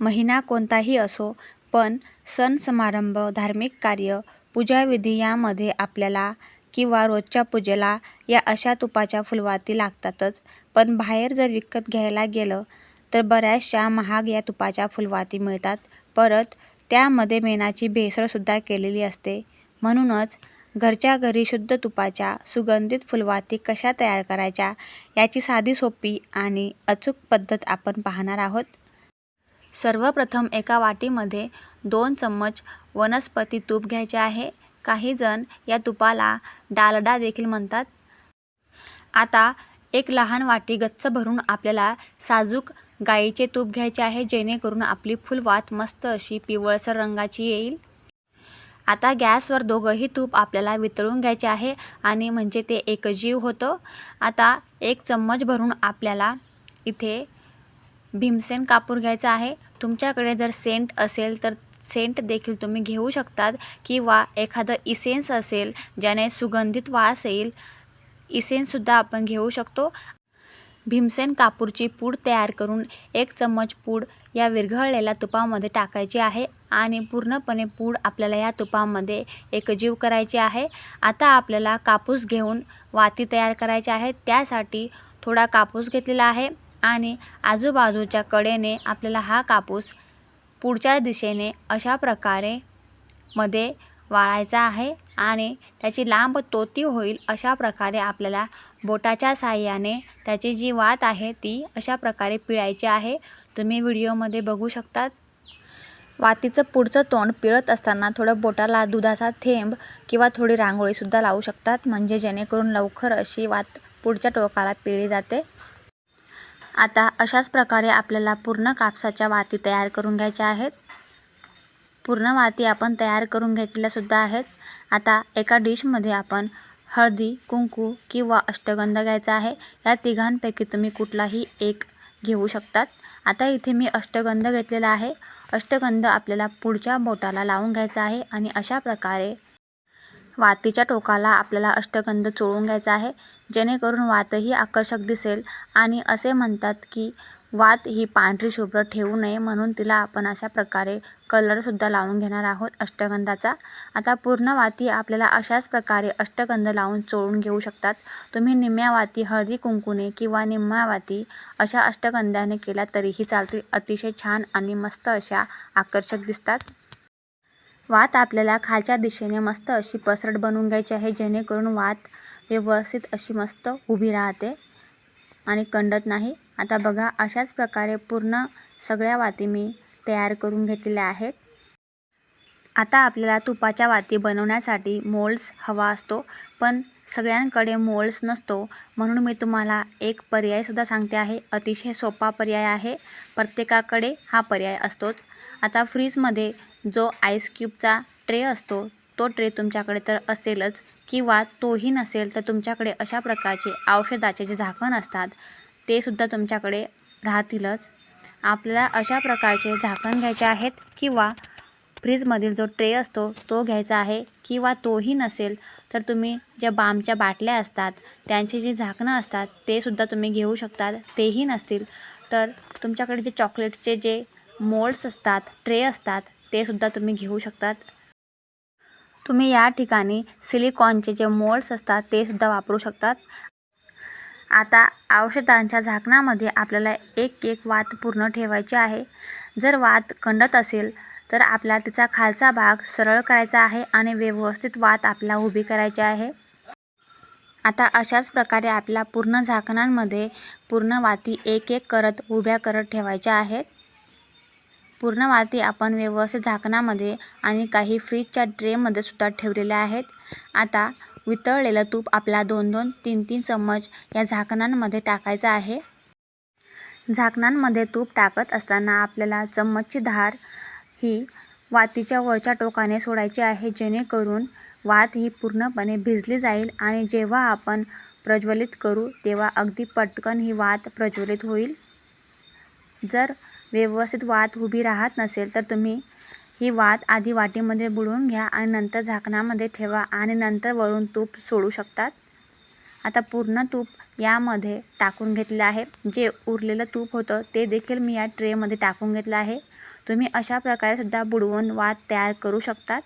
महिना कोणताही असो, पण सण समारंभ, धार्मिक कार्य, पूजाविधी यामध्ये आपल्याला किंवा रोजच्या पूजेला या अशा तुपाच्या फुलवाती लागतातच. पण बाहेर जर विकत घ्यायला गेलं तर बऱ्याचशा महाग या तुपाच्या फुलवाती मिळतात. परत त्यामध्ये मेणाची भेसळसुद्धा केलेली असते. म्हणूनच घरच्या घरी शुद्ध तुपाच्या सुगंधित फुलवाती कशा तयार करायच्या याची साधी सोपी आणि अचूक पद्धत आपण पाहणार आहोत. सर्वप्रथम एका वाटीमध्ये दोन चम्मच वनस्पती तूप घ्यायचे आहे. काही जण या तुपाला डालडा देखील म्हणतात. आता एक लहान वाटी गच्च भरून आपल्याला साजूक गाईचे तूप घ्यायचे आहे जेणेकरून आपली फुलवात मस्त अशी पिवळसर रंगाची येईल. आता गॅसवर दोघंही तूप आपल्याला वितळून घ्यायचे आहे आणि म्हणजे ते एकजीव होतं. आता एक चम्मच भरून आपल्याला इथे भीमसेन कापूर घ्यायचा आहे. तुमच्याकडे जर सेंट असेल तर सेंट देखील तुम्ही घेऊ शकतात किंवा एखादं इसेन्स असेल ज्याने सुगंधित वास येईल, इसेन्ससुद्धा आपण घेऊ शकतो. भीमसेन कापूरची पूड तयार करून एक चम्मच पूड या विरघळलेल्या तुपामध्ये टाकायची आहे आणि पूर्णपणे पूड आपल्याला या तुपामध्ये एकजीव करायची आहे. आता आपल्याला कापूस घेऊन वाती तयार करायची आहे त्यासाठी थोडा कापूस घेतलेला आहे आणि आजूबाजूच्या कडेने आपल्याला हा कापूस पुढच्या दिशेने अशा प्रकारे मध्ये वाळायचा आहे आणि त्याची लांब तोती होईल अशा प्रकारे आपल्याला बोटाच्या साहाय्याने त्याची जी वात आहे ती अशा प्रकारे पिळायची आहे. तुम्ही व्हिडिओमध्ये बघू शकतात. वातीचं पुढचं तोंड पिळत असताना थोडं बोटाला दुधाचा थेंब किंवा थोडी रांगोळीसुद्धा लावू शकतात म्हणजे जेणेकरून लवकर अशी वात पुढच्या टोकाला पिळली जाते. आता अशाच प्रकारे आपल्याला पूर्ण कापसाच्या वाती तयार करून घ्यायच्या आहेत. पूर्ण वाती आपण तयार करून घेतल्यासुद्धा आहेत. आता एका डिशमध्ये आपण हळदी, कुंकू किंवा अष्टगंध घ्यायचा आहे. या तिघांपैकी तुम्ही कुठलाही एक घेऊ शकतात. आता इथे मी अष्टगंध घेतलेला आहे. अष्टगंध आपल्याला पुढच्या बोटाला लावून घ्यायचा आहे आणि अशा प्रकारे वातीच्या टोकाला आपल्याला अष्टगंध चोळून घ्यायचा आहे जेणेकरून वातही आकर्षक दिसेल आणि असे म्हणतात की वात ही पांढरी शुभ्र ठेवू नये म्हणून तिला आपण अशा प्रकारे कलरसुद्धा लावून घेणार आहोत अष्टगंधाचा. आता पूर्ण वाती आपल्याला अशाच प्रकारे अष्टगंध लावून चोळून घेऊ शकतात. तुम्ही निम्म्या वाती हळदी कुंकूने किंवा निम्म्या वाती अशा अष्टगंधाने केल्या तरीही चालतील. अतिशय छान आणि मस्त अशा आकर्षक दिसतात. वात आपल्याला खालच्या दिशेने मस्त अशी पसरट बनवून घ्यायची आहे जेणेकरून वात व्यवस्थित अशी मस्त उभी राहते आणि कंडत नाही. आता बघा अशाच प्रकारे पूर्ण सगळ्या वाती मी तयार करून घेतलेल्या आहेत. आता आपल्याला तुपाच्या वाती बनवण्यासाठी मोल्ड्स हवा असतो पण सगळ्यांकडे मोल्ड्स नसतो म्हणून मी तुम्हाला एक पर्यायसुद्धा सांगते आहे. अतिशय सोपा पर्याय आहे. प्रत्येकाकडे हा पर्याय असतोच. आता फ्रीजमध्ये जो आईस क्यूबचा ट्रे असतो तो ट्रे तुमच्याकडे तर असेलच किंवा तोही नसेल तर तुमच्याकडे अशा प्रकारचे औषधाचे जे झाकण असतात ते सुद्धा तुमच्याकडे राहतीलच. आपल्याला अशा प्रकारचे झाकण घ्यायचे आहेत किंवा फ्रीजमधील जो ट्रे असतो तो घ्यायचा आहे किंवा तोही नसेल तर तुम्ही ज्या बामच्या बाटल्या असतात त्यांची जी झाकणं असतात ते सुद्धा तुम्ही घेऊ शकतात. तेही नसतील तर तुमच्याकडे जे चॉकलेटचे जे मोल्ड्स असतात, ट्रे असतात ते सुद्धा तुम्ही घेऊ शकतात. तुम्ही या ठिकाणी सिलिकॉनचे जे मोल्ड्स असतात ते सुद्धा वापरू शकतात. आता औषधांच्या झाकणामध्ये आपल्याला एक एक वात पूर्ण ठेवायची आहे. जर वात कंडत असेल तर आपल्याला तिचा खालचा भाग सरळ करायचा आहे आणि व्यवस्थित वात आपल्याला उभी करायची आहे. आता अशाच प्रकारे आपल्या पूर्ण झाकणांमध्ये पूर्ण वाती एक एक करत उभ्या करत ठेवायच्या आहेत. पूर्ण वाती आपण व्यवस्थित झाकणामध्ये आणि काही फ्रीजच्या ट्रेमध्ये सुद्धा ठेवलेल्या आहेत. आता वितळलेलं तूप आपला दोन दोन तीन तीन चम्मच या झाकणांमध्ये टाकायचं आहे. झाकणांमध्ये तूप टाकत असताना आपल्याला चम्मचची धार ही वातीच्या वरच्या टोकाने सोडायची आहे जेणेकरून वात ही पूर्णपणे भिजली जाईल आणि जेव्हा आपण प्रज्वलित करू तेव्हा अगदी पटकन ही वात प्रज्वलित होईल. जर व्यवस्थित वात उभी राहत नसेल तर तुम्ही ही वात आधी वाटीमध्ये बुडवून घ्या आणि नंतर झाकणामध्ये ठेवा आणि नंतर वरून तूप सोडू शकतात. आता पूर्ण तूप यामध्ये टाकून घेतलं आहे. जे उरलेलं तूप होतं ते देखील मी या ट्रेमध्ये टाकून घेतलं आहे. तुम्ही अशा प्रकारे सुद्धा बुडवून वात तयार करू शकतात.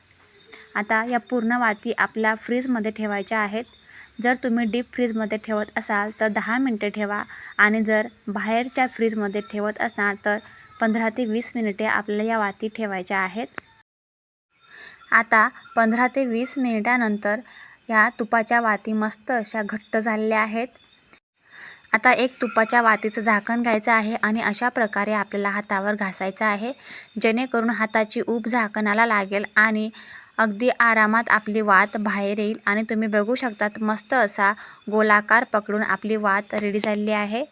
आता या पूर्ण वाती आपल्या फ्रीजमध्ये ठेवायच्या आहेत. जर तुम्ही डीप फ्रीजमध्ये ठेवत असाल तर दहा मिनटे ठेवा आणि जर बाहेरच्या फ्रीजमध्ये ठेवत असणार तर पंधरा ते वीस मिनिटे आपल्याला या वाती ठेवायच्या आहेत. आता पंधरा ते वीस मिनिटानंतर या तुपाच्या वाती मस्त अशा घट्ट झालेल्या आहेत. आता एक तुपाच्या वातीचं झाकण घ्यायचं आहे आणि अशा प्रकारे आपल्याला हातावर घासायचं आहे. जेणेकरून हाताची ऊब झाकणाला लागेल आणि अगदी आरामात आपली वात बाहेर येईल आणि तुम्ही बघू शकतात मस्त असा गोलाकार पकडून आपली वात रेडी झालेली आहे.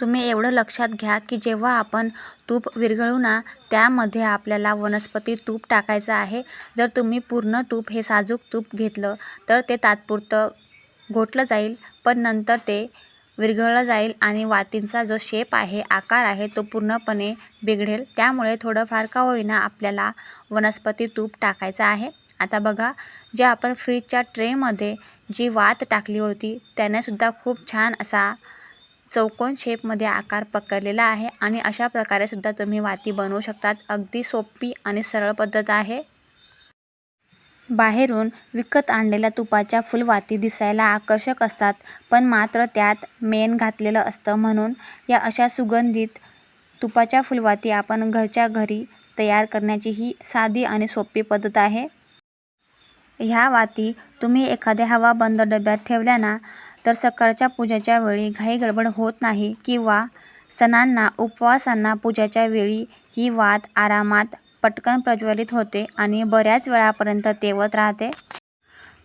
तुम्ही एवढं लक्षात घ्या की जेव्हा आपण तूप विरघळू ना त्यामध्ये आपल्याला वनस्पती तूप टाकायचं आहे. जर तुम्ही पूर्ण तूप हे साजूक तूप घेतलं तर ते तात्पुरतं घोटलं जाईल पण नंतर ते विरघळलं जाईल आणि वातींचा जो शेप आहे आकार आहे तो पूर्णपणे बिघडेल. त्यामुळे थोडंफार का होईना आपल्याला वनस्पती तूप टाकायचं आहे. आता बघा जे आपण फ्रीजच्या ट्रेमध्ये जी वात टाकली होती त्यानेसुद्धा खूप छान असा चौकोन शेपमध्ये आकार पकडलेला आहे. आणि अशा प्रकारे सुद्धा तुम्ही वाती बनवू शकतात. अगदी सोपी आणि सरळ पद्धत आहे. बाहेरून विकत आणलेल्या तुपाच्या फुलवाती दिसायला आकर्षक असतात पण मात्र त्यात मेण घातलेलं असतं म्हणून या अशा सुगंधित तुपाच्या फुलवाती आपण घरच्या घरी तयार करण्याची ही साधी आणि सोपी पद्धत आहे. ह्या वाती तुम्ही एखाद्या हवाबंद डब्यात ठेवल्या ना तर सकाळच्या पूजेच्या वेळी घाई गडबड होत नाही किंवा सणांना उपवासांना पूजेच्या वेळी ही वात आरामात पटकन प्रज्वलित होते आणि बऱ्याच वेळापर्यंत तेवत राहते.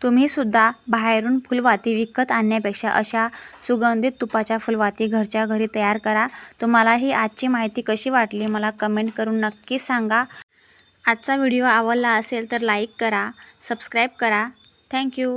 तुम्हीसुद्धा बाहेरून फुलवाती विकत आणण्यापेक्षा अशा सुगंधित तुपाच्या फुलवाती घरच्या घरी तयार करा. तुम्हाला ही आजची माहिती कशी वाटली मला कमेंट करून नक्कीच सांगा. आजचा व्हिडिओ आवडला असेल तर लाईक करा सबस्क्राईब करा. थँक्यू.